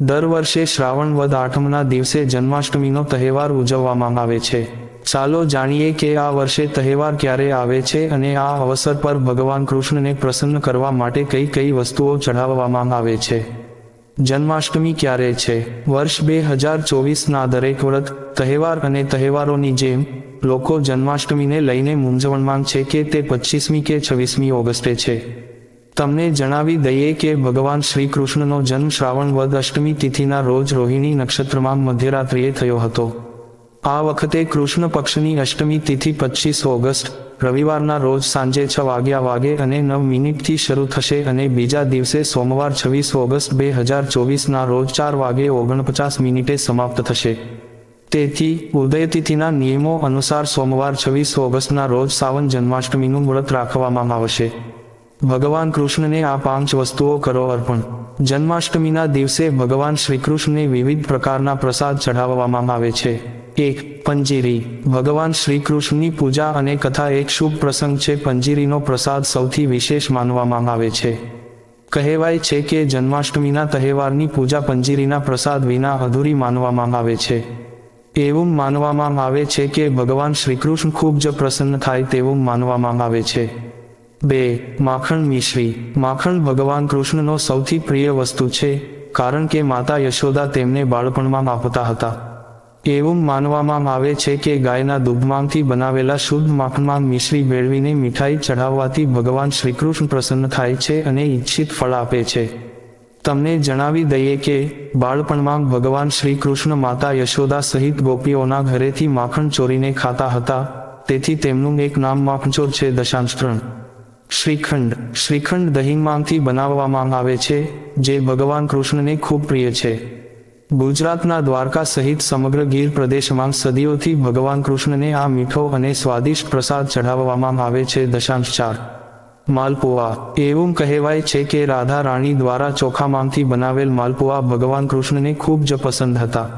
દર વર્ષે શ્રાવણ વદ આઠમના દિવસે જન્માષ્ટમીનો તહેવાર ઉજવવામાં આવે છે. ચાલો જાણીએ કે આ વર્ષે તહેવાર ક્યારે આવે છે અને આ અવસર પર ભગવાન કૃષ્ણને પ્રસન્ન કરવા માટે કઈ કઈ વસ્તુઓ ચઢાવવામાં આવે છે. જન્માષ્ટમી ક્યારે છે? વર્ષ બે હજાર ચોવીસના દરેક વ્રત, તહેવાર અને તહેવારોની જેમ, લોકો જન્માષ્ટમીને લઈને મૂંઝવણમાં છે કે તે પચીસમી કે છવ્વીસમી ઓગસ્ટે છે. તમને જણાવી દઈએ કે ભગવાન શ્રી કૃષ્ણનો જન્મ શ્રાવણ વદ અષ્ટમી તિથિના રોજ રોહિણી નક્ષત્રમાં મધ્યરાત્રિએ થયો હતો. આ વખતે કૃષ્ણ પક્ષની અષ્ટમી તિથિ પચીસ ઓગસ્ટ, રવિવારના રોજ સાંજે છ વાગ્યા વાગે અને નવ મિનિટથી શરૂ થશે અને બીજા દિવસે સોમવાર છવ્વીસ ઓગસ્ટ બે હજાર ચોવીસના રોજ ચાર વાગે ઓગણપચાસ મિનિટે સમાપ્ત થશે. તેથી ઉદયતિથિના નિયમો અનુસાર સોમવાર છવ્વીસ ઓગસ્ટના રોજ સાવન જન્માષ્ટમીનું વ્રત રાખવામાં આવશે. ભગવાન કૃષ્ણને આ પાંચ વસ્તુઓ કરો અર્પણ. જન્માષ્ટમીના દિવસે ભગવાન શ્રીકૃષ્ણને વિવિધ પ્રકારના પ્રસાદ ચઢાવવામાં આવે છે. એક, પંજીરી. ભગવાન શ્રીકૃષ્ણની પૂજા અને કથા એક શુભ પ્રસંગ છે. પંજીરીનો પ્રસાદ સૌથી વિશેષ માનવામાં આવે છે. કહેવાય છે કે જન્માષ્ટમીના તહેવારની પૂજા પંજીરીના પ્રસાદ વિના અધૂરી માનવામાં આવે છે. એવું માનવામાં આવે છે કે ભગવાન શ્રીકૃષ્ણ ખૂબ જ પ્રસન્ન થાય તેવું માનવામાં આવે છે. બે, માખણ મિશ્રી. માખણ ભગવાન કૃષ્ણનો સૌથી પ્રિય વસ્તુ છે, કારણ કે માતા યશોદા તેમને બાળપણમાં આપતા હતા. એવું માનવામાં આવે છે કે ગાયના દૂધમાંથી બનાવેલા શુદ્ધ માખણમાં મિશ્રી મેળવીને મીઠાઈ ચઢાવવાથી ભગવાન શ્રીકૃષ્ણ પ્રસન્ન થાય છે અને ઈચ્છિત ફળ આપે છે. તમને જણાવી દઈએ કે, બાળપણમાં ભગવાન શ્રીકૃષ્ણ માતા યશોદા સહિત ગોપીઓના ઘરેથી માખણ ચોરીને ખાતા હતા, તેથી તેમનું એક નામ માખણચોર છે દશાંશ શ્રીખંડ. શ્રીખંડ દહીંમાંથી બનાવવામાં આવે છે, જે ભગવાન કૃષ્ણને ખૂબ પ્રિય છે. ગુજરાતના દ્વારકા સહિત સમગ્ર ગીર પ્રદેશમાં સદીઓથી ભગવાન કૃષ્ણને આ મીઠો અને સ્વાદિષ્ટ પ્રસાદ ચઢાવવામાં આવે છે દશાંશ ચાર. માલપુઆ. એવું કહેવાય છે કે રાધા રાણી દ્વારા ચોખામાંથી બનાવેલ માલપુઆ ભગવાન કૃષ્ણને ખૂબ જ પસંદ હતા.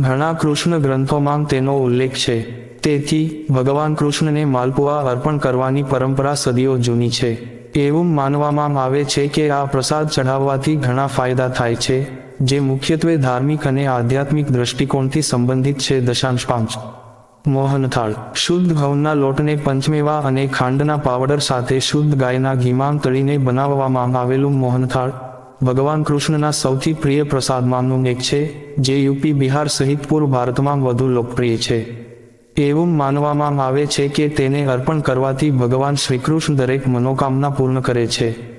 ઘણા કૃષ્ણ ગ્રંથોમાં તેનો ઉલ્લેખ છે. તેથી ભગવાન કૃષ્ણને માલપુઆ અર્પણ કરવાની પરંપરા સદીઓ જૂની છે. એવું માનવામાં આવે છે કે આ પ્રસાદ ચઢાવવાથી ઘણા ફાયદા થાય છે, જે મુખ્યત્વે ધાર્મિક અને આધ્યાત્મિક દૃષ્ટિકોણથી સંબંધિત છે. દશાંશ પાંચ. મોહનથાળ. શુદ્ધ ઘઉંના લોટને પંચમેવા અને ખાંડના પાવડર સાથે શુદ્ધ ગાયના ઘીમાં તળીને બનાવવામાં આવેલું મોહનથાળ, ભગવાન કૃષ્ણના સૌથી પ્રિય પ્રસાદમાંનું એક છે, જે યુપી બિહાર સહિત પૂર્વ ભારતમાં વધુ લોકપ્રિય છે. એવું માનવામાં આવે છે કે તેને અર્પણ કરવાથી ભગવાન શ્રીકૃષ્ણ દરેક મનોકામના પૂર્ણ કરે છે.